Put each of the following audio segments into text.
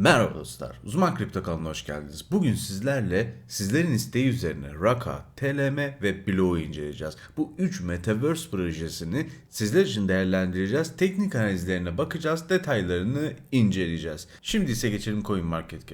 Merhaba dostlar, Uzman Kripto kanalına hoş geldiniz. Bugün sizlerle sizlerin isteği üzerine Raka, TLM ve Block'u inceleyeceğiz. Bu 3 Metaverse projesini sizler için değerlendireceğiz. Teknik analizlerine bakacağız, detaylarını inceleyeceğiz. Şimdi ise geçelim. Market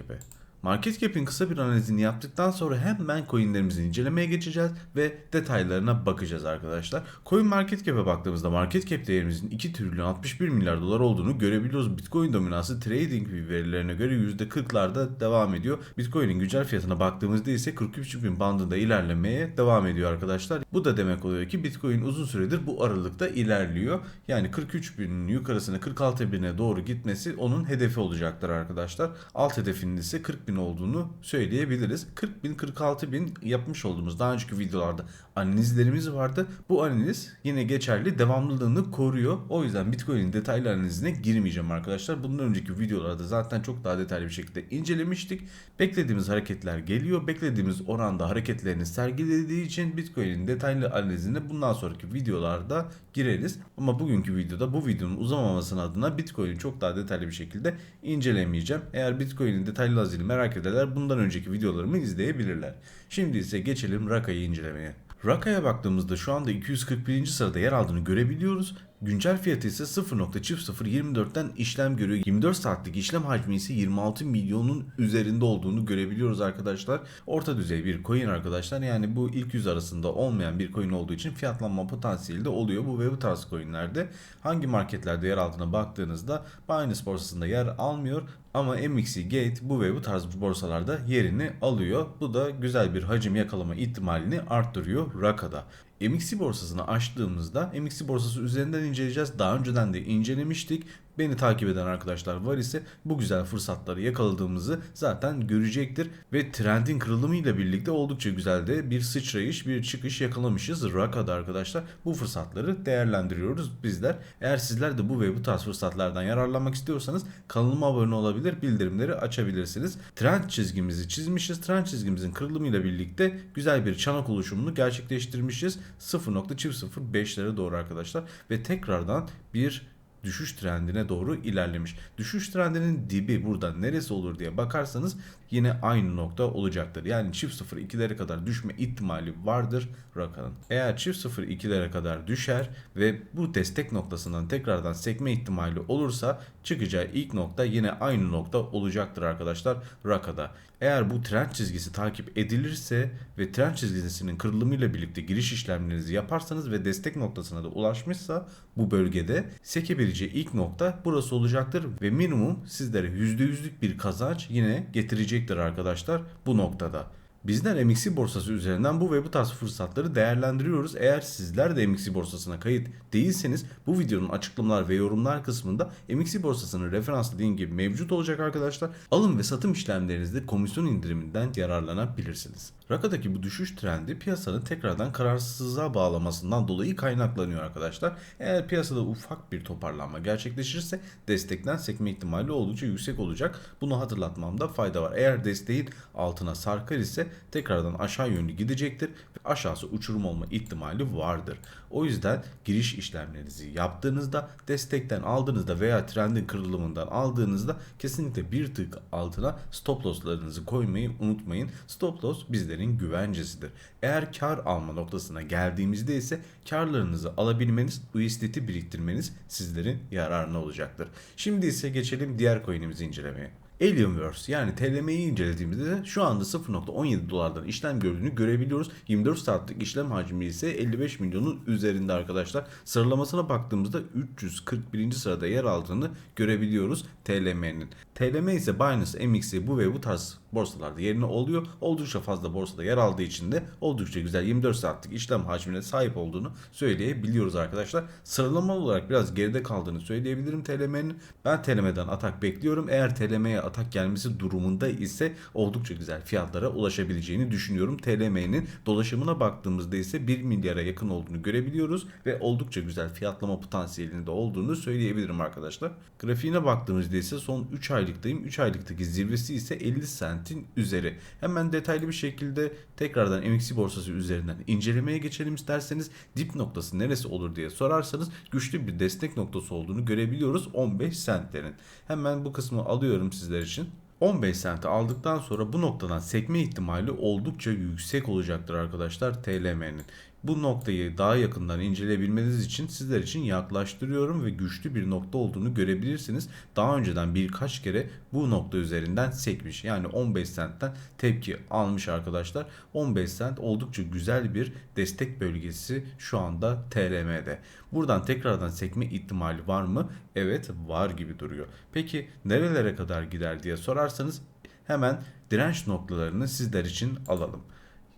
Cap'in kısa bir analizini yaptıktan sonra hemen coinlerimizi incelemeye geçeceğiz ve detaylarına bakacağız arkadaşlar. Coin Market Cap'e baktığımızda Market Cap değerimizin 2 trilyon 61 milyar dolar olduğunu görebiliyoruz. Bitcoin dominansı trading verilerine göre %40'larda devam ediyor. Bitcoin'in güncel fiyatına baktığımızda ise 43 bin bandında ilerlemeye devam ediyor arkadaşlar. Bu da demek oluyor ki Bitcoin uzun süredir bu aralıkta ilerliyor. Yani 43 binin yukarısına 46 bine doğru gitmesi onun hedefi olacaktır arkadaşlar. Alt hedefinin ise 40 bin olduğunu söyleyebiliriz. 40 bin 46 bin yapmış olduğumuz daha önceki videolarda analizlerimiz vardı. Bu analiz yine geçerli devamlılığını koruyor. O yüzden Bitcoin'in detaylı analizine girmeyeceğim arkadaşlar. Bundan önceki videolarda zaten çok daha detaylı bir şekilde incelemiştik. Beklediğimiz hareketler geliyor. Beklediğimiz oranda hareketlerini sergilediği için Bitcoin'in detaylı analizine bundan sonraki videolarda gireriz. Ama bugünkü videoda bu videonun uzamamasının adına Bitcoin'i çok daha detaylı bir şekilde incelemeyeceğim. Eğer Bitcoin'in detaylı analizini merak ederler bundan önceki videolarımı izleyebilirler. Şimdi ise geçelim Raka'yı incelemeye. Raka'ya baktığımızda şu anda 241. sırada yer aldığını görebiliyoruz. Güncel fiyatı ise 0.0024'ten işlem görüyor. 24 saatlik işlem hacmi ise 26 milyonun üzerinde olduğunu görebiliyoruz arkadaşlar. Orta düzey bir coin arkadaşlar. Yani bu ilk yüz arasında olmayan bir coin olduğu için fiyatlanma potansiyeli de oluyor bu ve bu tarz coinlerde. Hangi marketlerde yer aldığına baktığınızda Binance borsasında yer almıyor ama MXC Gate bu ve bu tarz borsalarda yerini alıyor. Bu da güzel bir hacim yakalama ihtimalini arttırıyor Raka'da. MXC borsasını açtığımızda MXC borsası üzerinden inceleyeceğiz. Daha önceden de incelemiştik. Beni takip eden arkadaşlar var ise bu güzel fırsatları yakaladığımızı zaten görecektir. Ve trendin kırılımıyla birlikte oldukça güzel de bir sıçrayış, bir çıkış yakalamışız. Raka'da arkadaşlar bu fırsatları değerlendiriyoruz bizler. Eğer sizler de bu ve bu tarz fırsatlardan yararlanmak istiyorsanız kanalıma abone olabilir, bildirimleri açabilirsiniz. Trend çizgimizi çizmişiz. Trend çizgimizin kırılımıyla birlikte güzel bir çanak oluşumunu gerçekleştirmişiz. 0.005'lere doğru arkadaşlar. Ve tekrardan bir düşüş trendine doğru ilerlemiş. Düşüş trendinin dibi burada neresi olur diye bakarsanız yine aynı nokta olacaktır. Yani çift 0 2'lere kadar düşme ihtimali vardır rakanın. Eğer çift 0 2'lere kadar düşer ve bu destek noktasından tekrardan sekme ihtimali olursa çıkacağı ilk nokta yine aynı nokta olacaktır arkadaşlar rakada. Eğer bu trend çizgisi takip edilirse ve trend çizgisinin kırılımıyla birlikte giriş işlemlerinizi yaparsanız ve destek noktasına da ulaşmışsa bu bölgede sekebileceği ilk nokta burası olacaktır ve minimum sizlere %100'lük bir kazanç yine getirecektir arkadaşlar bu noktada. Bizler MXC borsası üzerinden bu ve bu tarz fırsatları değerlendiriyoruz. Eğer sizler de MXC borsasına kayıt değilseniz bu videonun açıklamalar ve yorumlar kısmında MXC borsasının referans linki mevcut olacak arkadaşlar. Alım ve satım işlemlerinizde komisyon indiriminden yararlanabilirsiniz. Raka'daki bu düşüş trendi piyasanın tekrardan kararsızlığa bağlamasından dolayı kaynaklanıyor arkadaşlar. Eğer piyasada ufak bir toparlanma gerçekleşirse destekten sekme ihtimali oldukça yüksek olacak. Bunu hatırlatmamda fayda var. Eğer desteğin altına sarkar ise tekrardan aşağı yönlü gidecektir ve aşağısı uçurum olma ihtimali vardır. O yüzden giriş işlemlerinizi yaptığınızda destekten aldığınızda veya trendin kırılımından aldığınızda kesinlikle bir tık altına stop losslarınızı koymayı unutmayın. Stop loss bizlerin güvencesidir. Eğer kar alma noktasına geldiğimizde ise karlarınızı alabilmeniz, USDT biriktirmeniz sizlerin yararına olacaktır. Şimdi ise geçelim diğer coin'imizi incelemeye. Alienverse yani TLM'yi incelediğimizde de şu anda 0.17 dolardan işlem gördüğünü görebiliyoruz. 24 saatlik işlem hacmi ise 55 milyonun üzerinde arkadaşlar. Sıralamasına baktığımızda 341. sırada yer aldığını görebiliyoruz TLM'nin. TLM ise Binance, MXC bu ve bu tarz borsalarda yerine oluyor. Oldukça fazla borsada yer aldığı için de oldukça güzel 24 saatlik işlem hacmine sahip olduğunu söyleyebiliyoruz arkadaşlar. Sıralama olarak biraz geride kaldığını söyleyebilirim TLM'nin. Ben TLM'den atak bekliyorum. Eğer TLM'ye gelmesi durumunda ise oldukça güzel fiyatlara ulaşabileceğini düşünüyorum. TLM'nin dolaşımına baktığımızda ise 1 milyara yakın olduğunu görebiliyoruz ve oldukça güzel fiyatlama potansiyelinde olduğunu söyleyebilirim arkadaşlar. Grafiğine baktığımızda ise son 3 aylıktayım. 3 aylıktaki zirvesi ise 50 sentin üzeri. Hemen detaylı bir şekilde tekrardan MXC borsası üzerinden incelemeye geçelim isterseniz dip noktası neresi olur diye sorarsanız güçlü bir destek noktası olduğunu görebiliyoruz 15 sentlerin. Hemen bu kısmı alıyorum sizlere sizler için. 15 sente aldıktan sonra bu noktadan sekme ihtimali oldukça yüksek olacaktır arkadaşlar TLM'nin. Bu noktayı daha yakından inceleyebilmeniz için sizler için yaklaştırıyorum ve güçlü bir nokta olduğunu görebilirsiniz. Daha önceden birkaç kere bu nokta üzerinden sekmiş. Yani 15 sentten tepki almış arkadaşlar. 15 sent oldukça güzel bir destek bölgesi şu anda TLM'de. Buradan tekrardan sekme ihtimali var mı? Evet var gibi duruyor. Peki nerelere kadar gider diye sorarsanız hemen direnç noktalarını sizler için alalım.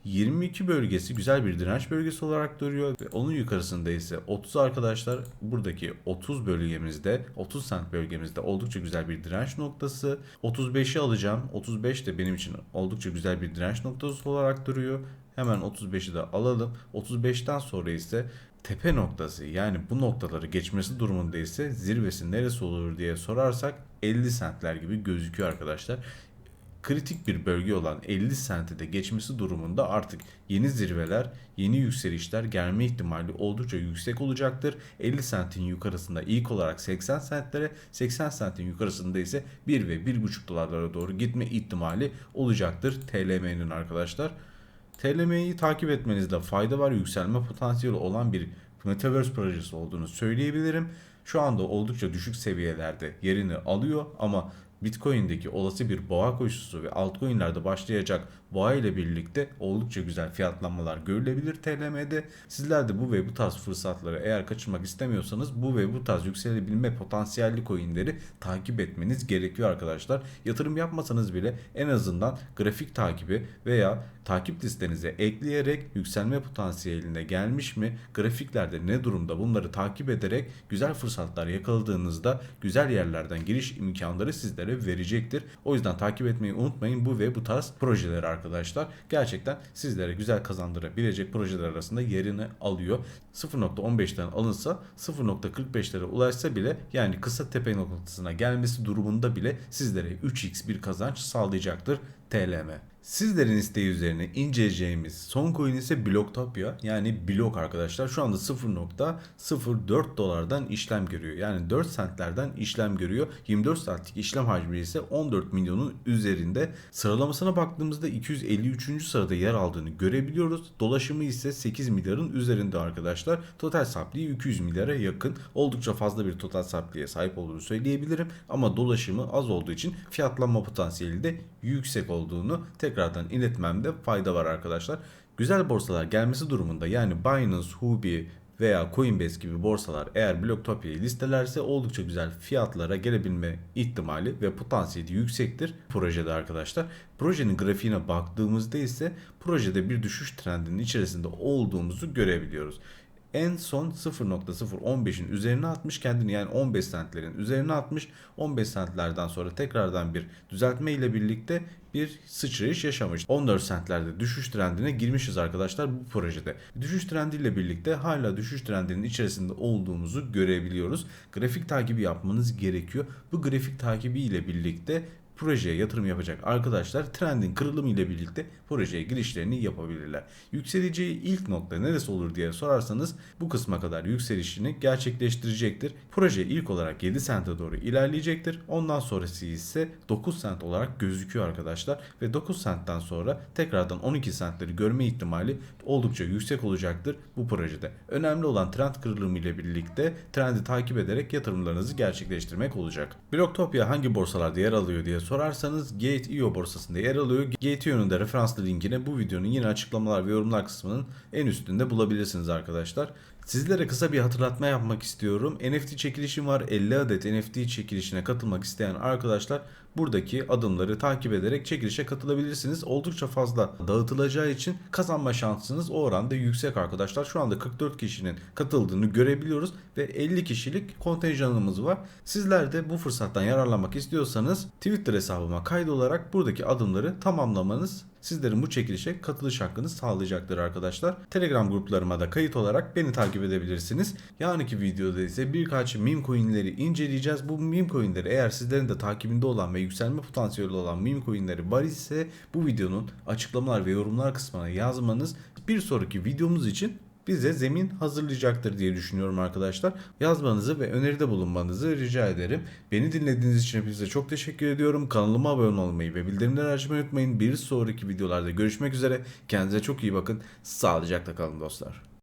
22 bölgesi güzel bir direnç bölgesi olarak duruyor. Ve onun yukarısında ise 30 arkadaşlar buradaki 30 bölgemizde 30 sent bölgemizde oldukça güzel bir direnç noktası. 35'i alacağım. 35 de benim için oldukça güzel bir direnç noktası olarak duruyor. Hemen 35'i de alalım. 35'ten sonra ise tepe noktası yani bu noktaları geçmesi durumunda ise zirvesi neresi olur diye sorarsak 50 sentler gibi gözüküyor arkadaşlar kritik bir bölge olan 50 sente de geçmesi durumunda artık yeni zirveler, yeni yükselişler gelme ihtimali oldukça yüksek olacaktır. 50 sentin yukarısında ilk olarak 80 sentlere, 80 sentin yukarısında ise 1 ve 1,5 dolarlara doğru gitme ihtimali olacaktır TLM'nin arkadaşlar. TLM'yi takip etmenizde fayda var. Yükselme potansiyeli olan bir Metaverse projesi olduğunu söyleyebilirim. Şu anda oldukça düşük seviyelerde yerini alıyor ama Bitcoin'deki olası bir boğa koşusu ve altcoin'lerde başlayacak boğa ile birlikte oldukça güzel fiyatlanmalar görülebilir TLM'de. Sizler de bu ve bu tarz fırsatları eğer kaçırmak istemiyorsanız bu ve bu tarz yükselebilme potansiyelli coin'leri takip etmeniz gerekiyor arkadaşlar. Yatırım yapmasanız bile en azından grafik takibi veya takip listenize ekleyerek yükselme potansiyeline gelmiş mi, grafiklerde ne durumda bunları takip ederek güzel fırsatlar yakaladığınızda güzel yerlerden giriş imkanları sizlere verecektir. O yüzden takip etmeyi unutmayın bu ve bu tarz projeleri arkadaşlar. Gerçekten sizlere güzel kazandırabilecek projeler arasında yerini alıyor. 0.15'ten alınsa 0.45'lere ulaşsa bile yani kısa tepe noktasına gelmesi durumunda bile sizlere 3x bir kazanç sağlayacaktır TLM. Sizlerin isteği üzerine inceleyeceğimiz son coin ise Bloktopia yani blok arkadaşlar. Şu anda 0.04 dolardan işlem görüyor. Yani 4 centlerden işlem görüyor. 24 saatlik işlem hacmi ise 14 milyonun üzerinde. Sıralamasına baktığımızda 253. sırada yer aldığını görebiliyoruz. Dolaşımı ise 8 milyarın üzerinde arkadaşlar. Total sapliği 200 milyara yakın. Oldukça fazla bir total sapliğe sahip olduğunu söyleyebilirim. Ama dolaşımı az olduğu için fiyatlanma potansiyeli de yüksek olduğunu tekrardan iletmemde fayda var arkadaşlar. Güzel borsalar gelmesi durumunda yani Binance, Huobi veya Coinbase gibi borsalar eğer Blocktopya'yı listelerse oldukça güzel fiyatlara gelebilme ihtimali ve potansiyeli yüksektir projede arkadaşlar. Projenin grafiğine baktığımızda ise projede bir düşüş trendinin içerisinde olduğumuzu görebiliyoruz en son 0.015'in üzerine atmış kendini yani 15 centlerin üzerine atmış. 15 centlerden sonra tekrardan bir düzeltme ile birlikte bir sıçrayış yaşamış. 14 centlerde düşüş trendine girmişiz arkadaşlar bu projede. Düşüş trendiyle birlikte hala düşüş trendinin içerisinde olduğumuzu görebiliyoruz. Grafik takibi yapmanız gerekiyor. Bu grafik takibi ile birlikte projeye yatırım yapacak arkadaşlar trendin kırılımı ile birlikte projeye girişlerini yapabilirler. Yükseleceği ilk nokta neresi olur diye sorarsanız bu kısma kadar yükselişini gerçekleştirecektir. Proje ilk olarak 7 sente doğru ilerleyecektir. Ondan sonrası ise 9 sent olarak gözüküyor arkadaşlar ve 9 sentten sonra tekrardan 12 sentleri görme ihtimali oldukça yüksek olacaktır bu projede. Önemli olan trend kırılımı ile birlikte trendi takip ederek yatırımlarınızı gerçekleştirmek olacak. Bloktopia hangi borsalarda yer alıyor diye sorarsanız Gate.io borsasında yer alıyor. Gate.io'nun da referanslı linkini bu videonun yine açıklamalar ve yorumlar kısmının en üstünde bulabilirsiniz arkadaşlar. Sizlere kısa bir hatırlatma yapmak istiyorum. NFT çekilişim var. 50 adet NFT çekilişine katılmak isteyen arkadaşlar buradaki adımları takip ederek çekilişe katılabilirsiniz. Oldukça fazla dağıtılacağı için kazanma şansınız o oranda yüksek arkadaşlar. Şu anda 44 kişinin katıldığını görebiliyoruz ve 50 kişilik kontenjanımız var. Sizler de bu fırsattan yararlanmak istiyorsanız Twitter hesabıma kaydolarak buradaki adımları tamamlamanız sizlerin bu çekilişe katılış hakkını sağlayacaktır arkadaşlar. Telegram gruplarıma da kayıt olarak beni takip edebilirsiniz. Yarınki videoda ise birkaç meme coinleri inceleyeceğiz. Bu meme coinleri eğer sizlerin de takibinde olan ve yükselme potansiyeli olan meme coinleri var ise bu videonun açıklamalar ve yorumlar kısmına yazmanız bir sonraki videomuz için bize zemin hazırlayacaktır diye düşünüyorum arkadaşlar. Yazmanızı ve öneride bulunmanızı rica ederim. Beni dinlediğiniz için hepinize çok teşekkür ediyorum. Kanalıma abone olmayı ve bildirimleri açmayı unutmayın. Bir sonraki videolarda görüşmek üzere. Kendinize çok iyi bakın. Sağlıcakla kalın dostlar.